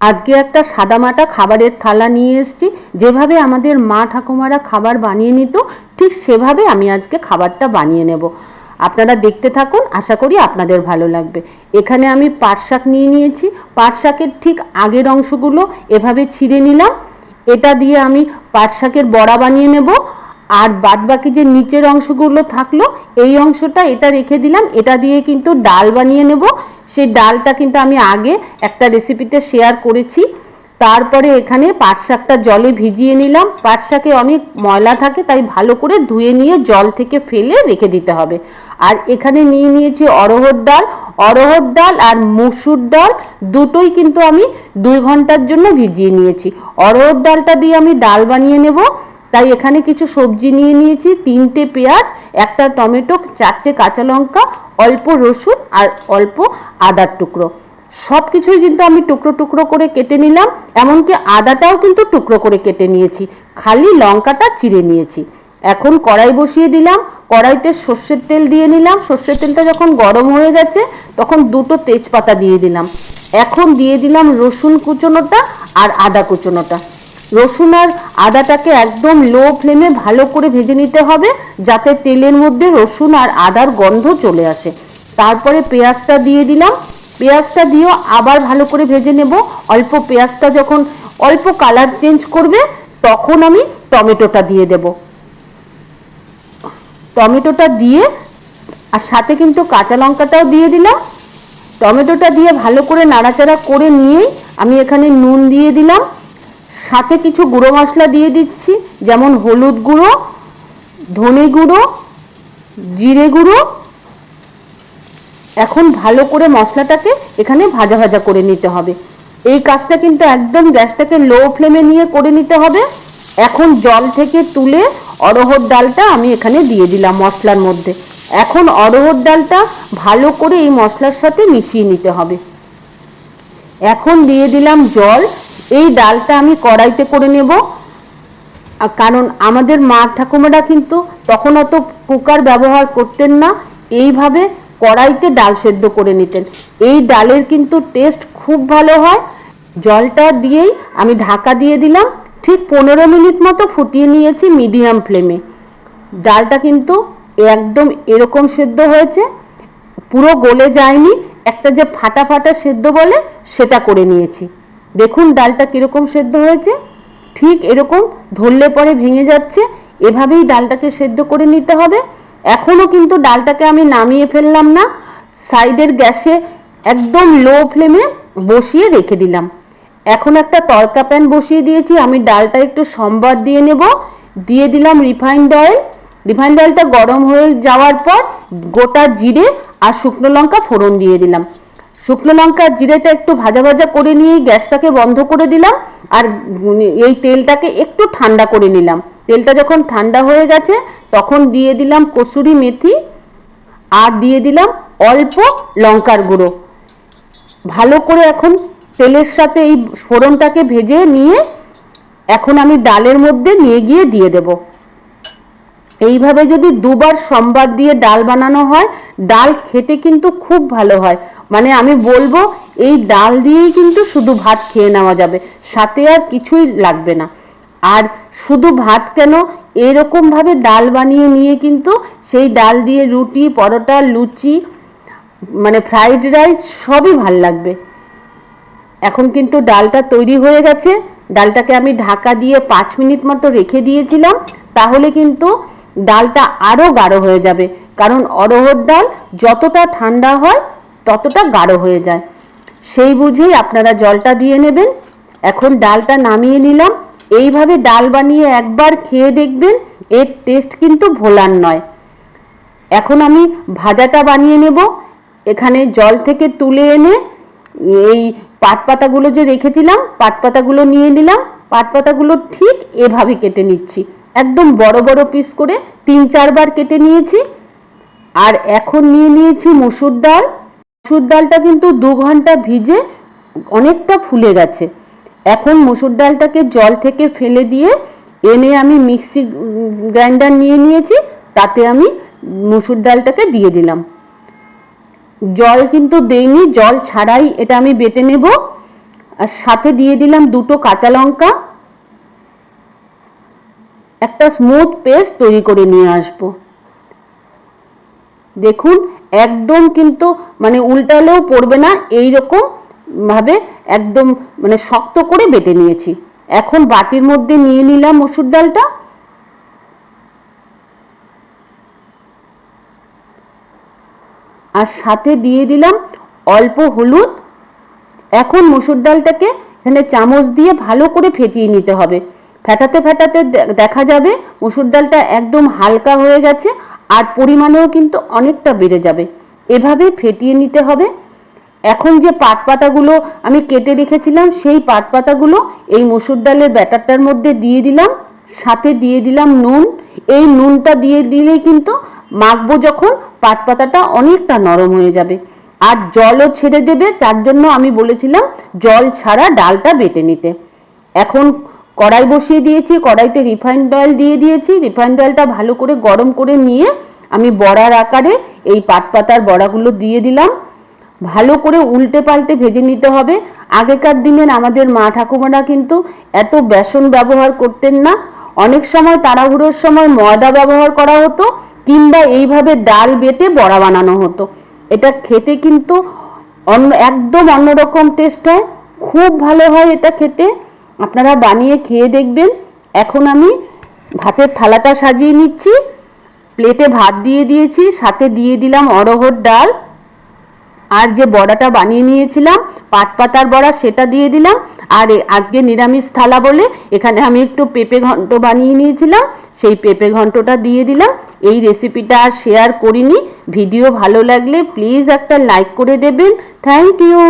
আজকে একটা সাদামাটা খাবারের থালা নিয়ে এসেছি। যেভাবে আমাদের মা ঠাকুমারা খাবার বানিয়ে নিত, ঠিক সেভাবে আমি আজকে খাবারটা বানিয়ে নেব। আপনারা দেখতে থাকুন, আশা করি আপনাদের ভালো লাগবে। এখানে আমি পাট শাক নিয়ে নিয়েছি। পাট শাকের ঠিক আগের অংশগুলো এভাবে ছিঁড়ে নিলাম। এটা দিয়ে আমি পাট শাকের বড়া বানিয়ে নেব। আর বাদ বাকি যে নিচের অংশগুলো থাকল, এই অংশটা এটা রেখে দিলাম। এটা দিয়ে কিন্তু ডাল বানিয়ে নেব। সেই ডালটা কিন্তু আমি আগে একটা রেসিপিতে শেয়ার করেছি। তারপরে এখানে পাট শাকটা জলে ভিজিয়ে নিলাম। পাট শাকে অনেক ময়লা থাকে, তাই ভালো করে ধুয়ে নিয়ে জল থেকে ফেলে রেখে দিতে হবে। আর এখানে নিয়ে নিয়েছি অরহর ডাল। অরহর ডাল আর মুসুর ডাল দুটোই কিন্তু আমি দুই ঘণ্টার জন্য ভিজিয়ে নিয়েছি। অরহর ডালটা দিয়ে আমি ডাল বানিয়ে নেব। তাই এখানে কিছু সবজি নিয়ে নিয়েছি, তিনটে পেঁয়াজ, একটা টমেটো, চারটে কাঁচা লঙ্কা, অল্প রসুন আর অল্প আদার টুকরো। সব কিছুই কিন্তু আমি টুকরো টুকরো করে কেটে নিলাম, এমনকি আদাটাও কিন্তু টুকরো করে কেটে নিয়েছি। খালি লঙ্কাটা চিড়ে নিয়েছি। এখন কড়াই বসিয়ে দিলাম, কড়াইতে সর্ষের তেল দিয়ে নিলাম। সর্ষের তেলটা যখন গরম হয়ে গেছে, তখন দুটো তেজপাতা দিয়ে দিলাম। এখন দিয়ে দিলাম রসুন কুচোনোটা আর আদা কুচোনোটা। রসুন আর আদাটাকে একদম লো ফ্লেমে ভালো করে ভেজে নিতে হবে, যাতে তেলের মধ্যে রসুন আর আদার গন্ধ চলে আসে। তারপরে পেঁয়াজটা দিয়ে দিলাম। পেঁয়াজটা দিয়েও আবার ভালো করে ভেজে নেব। অল্প পেঁয়াজটা যখন অল্প কালার চেঞ্জ করবে, তখন আমি টমেটোটা দিয়ে দেব। টমেটোটা দিয়ে, আর সাথে কিন্তু কাঁচা লঙ্কাটাও দিয়ে দিলাম। টমেটোটা দিয়ে ভালো করে নাড়াচাড়া করে নিয়েই আমি এখানে নুন দিয়ে দিলাম। সাথে কিছু গুঁড়ো মশলা দিয়ে দিচ্ছি, যেমন হলুদ গুঁড়ো, ধনে গুঁড়ো, জিরে গুঁড়ো। এখন ভালো করে মশলাটাকে এখানে ভাজা ভাজা করে নিতে হবে। এই কাজটা কিন্তু একদম গ্যাসটাকে লো ফ্লেমে নিয়ে করে নিতে হবে। এখন জল থেকে তুলে অরহর ডালটা আমি এখানে দিয়ে দিলাম মশলার মধ্যে। এখন অরহর ডালটা ভালো করে এই মশলার সাথে মিশিয়ে নিতে হবে। এখন দিয়ে দিলাম জল। এই ডালটা আমি কড়াইতে করে নেব। কারণ আমাদের মা ঠাকুমারা কিন্তু তখন অত কুকার ব্যবহার করতেন না, এইভাবে কড়াইতে ডাল সেদ্ধ করে নিতেন। এই ডালের কিন্তু টেস্ট খুব ভালো হয়। জলটা দিয়েই আমি ঢাকা দিয়ে দিলাম। ঠিক পনেরো মিনিট মতো ফুটিয়ে নিয়েছি মিডিয়াম ফ্লেমে। ডালটা কিন্তু একদম এরকম সেদ্ধ হয়েছে, পুরো গলে যায়নি। একটা যে ফাটা ফাটা সেদ্ধ বলে সেটা করে নিয়েছি। দেখুন ডালটা কীরকম সেদ্ধ হয়েছে, ঠিক এরকম ধরলে পরে ভেঙে যাচ্ছে, এভাবেই ডালটাকে সেদ্ধ করে নিতে হবে। এখনও কিন্তু ডালটাকে আমি নামিয়ে ফেললাম না, সাইডের গ্যাসে একদম লো ফ্লেমে বসিয়ে রেখে দিলাম। এখন একটা তড়কা প্যান বসিয়ে দিয়েছি, আমি ডালটা একটু সম্বাদ দিয়ে নেব। দিয়ে দিলাম রিফাইন্ড অয়েল। রিফাইন্ড অয়েলটা গরম হয়ে যাওয়ার পর গোটা জিরে আর শুকনো লঙ্কা ফোড়ন দিয়ে দিলাম। শুকনো লঙ্কা জিরেটা একটু ভাজা ভাজা করে নিয়ে গ্যাসটাকে বন্ধ করে দিলাম আর এই তেলটাকে একটু ঠান্ডা করে নিলাম। তেলটা যখন ঠান্ডা হয়ে গেছে, তখন দিয়ে দিলাম কসুরি মেথি আর দিয়ে দিলাম অল্প লঙ্কার গুঁড়ো। ভালো করে এখন তেলের সাথে এই ফোড়নটাকে ভেজে নিয়ে এখন আমি ডালের মধ্যে নিয়ে গিয়ে দিয়ে দেব। এইভাবে যদি দুবার সম্বাদ দিয়ে ডাল বানানো হয়, ডাল খেতে কিন্তু খুব ভালো হয়। মানে আমি বলব, এই ডাল দিয়েই কিন্তু শুধু ভাত খেয়ে নেওয়া যাবে। সাথে আর কিছুই লাগবে না। আর শুধু ভাত কেন? এরকমভাবে ডাল বানিয়ে নিয়ে কিন্তু সেই ডাল দিয়ে রুটি, পরোটা, লুচি মানে ফ্রাইড রাইস সবই ভালো লাগবে। এখন কিন্তু ডালটা তৈরি হয়ে গেছে। ডালটাকে আমি ঢাকা দিয়ে পাঁচ মিনিট মতো রেখে দিয়েছিলাম। তাহলে কিন্তু ডালটা আরও গাঢ় হয়ে যাবে। কারণ অরহর ডাল যতটা ঠান্ডা হয় ততটা গাঢ় হয়ে যায়। সেই বুঝেই আপনারা জলটা দিয়ে নেবেন। এখন ডালটা নামিয়ে নিলাম। এইভাবে ডাল বানিয়ে একবার খেয়ে দেখবেন, এর টেস্ট কিন্তু ভোলার নয়। এখন আমি ভাজাটা বানিয়ে নেব। এখানে জল থেকে তুলে এনে এই পাট পাতাগুলো যে রেখেছিলাম পাট পাতাগুলো নিয়ে নিলাম। পাট পাতাগুলো ঠিক এভাবে কেটে নিচ্ছি। একদম বড় বড় পিস করে তিন চারবার কেটে নিয়েছি। আর এখন নিয়ে নিয়েছি মসুর ডাল। মসুর ডালটা কিন্তু দু ঘণ্টা ভিজে অনেকটা ফুলে গেছে। এখন মসুর ডালটাকে জল থেকে ফেলে দিয়ে এনে আমি মিক্সি গ্রাইন্ডার নিয়ে নিয়েছি, তাতে আমি মসুর ডালটাকে দিয়ে দিলাম। জল কিন্তু দেইনি, জল ছাড়াই এটা আমি বেটে নেব। আর সাথে দিয়ে দিলাম দুটো কাঁচা লঙ্কা। একটা স্মুথ পেস্ট তৈরি করে নিয়ে আসব। দেখুন, একদম কিন্তু মানে উল্টালেও পড়বে না এই রকম ভাবে একদম মানে শক্ত করে বেটে নিয়েছি। এখন বাটির মধ্যে নিয়ে নিলাম মসুর ডালটা। আর সাথে দিয়ে দিলাম অল্প হলুদ। এখন মসুর ডালটাকে এখানে চামচ দিয়ে ভালো করে ফেটিয়ে নিতে হবে। ফেটাতে ফেটাতে দেখা যাবে মসুর ডালটা একদম হালকা হয়ে গেছে। আর পরিমাণেও কিন্তু অনেকটা বেড়ে যাবে। এভাবে ফেটিয়ে নিতে হবে। এখন যে পাট পাতাগুলো আমি কেটে রেখেছিলাম, সেই পাট পাতাগুলো এই মসুর ডালের ব্যাটারটার মধ্যে দিয়ে দিলাম, সাথে দিয়ে দিলাম নুন। এই নুনটা দিয়ে দিলেই কিন্তু মাখবো যখন পাট পাতাটা অনেকটা নরম হয়ে যাবে। আর জলও ছেড়ে দেবে, তার জন্য আমি বলেছিলাম জল ছাড়া ডালটা বেটে নিতে। এখন কড়াই বসিয়ে দিয়েছি, কড়াইতে রিফাইন্ড অয়েল দিয়ে দিয়েছি। রিফাইন্ড অয়েলটা ভালো করে গরম করে নিয়ে আমি বড়ার আকারে এই পাট পাতার বড়াগুলো দিয়ে দিলাম। ভালো করে উল্টে পাল্টে ভেজে নিতে হবে। আগেকার দিনের আমাদের মা ঠাকুমারা কিন্তু এত বেসন ব্যবহার করতেন না। অনেক সময় তাড়াহুড়োর সময় ময়দা ব্যবহার করা হতো, কিংবা এইভাবে ডাল বেটে বড়া বানানো হতো। এটা খেতে কিন্তু অন্য, একদম অন্যরকম টেস্ট হয়। খুব ভালো হয় এটা খেতে। আপনারা বানিয়ে খেয়ে দেখবেন। এখন আমি ভাতের থালাটা সাজিয়ে নিচ্ছি। প্লেটে ভাত দিয়ে দিয়েছি, সাথে দিয়ে দিলাম অরহর ডাল। আর যে বড়াটা বানিয়ে নিয়েছিলাম, পাট পাতার বড়া সেটা দিয়ে দিলাম। আর আজকে নিরামিষ থালা বলে এখানে আমি একটু পেঁপে ঘন্ট বানিয়ে নিয়েছিলাম, সেই পেঁপে ঘন্টটা দিয়ে দিলাম। এই রেসিপিটা আর শেয়ার করিনি। ভিডিও ভালো লাগলে প্লিজ একটা লাইক করে দেবেন। Thank you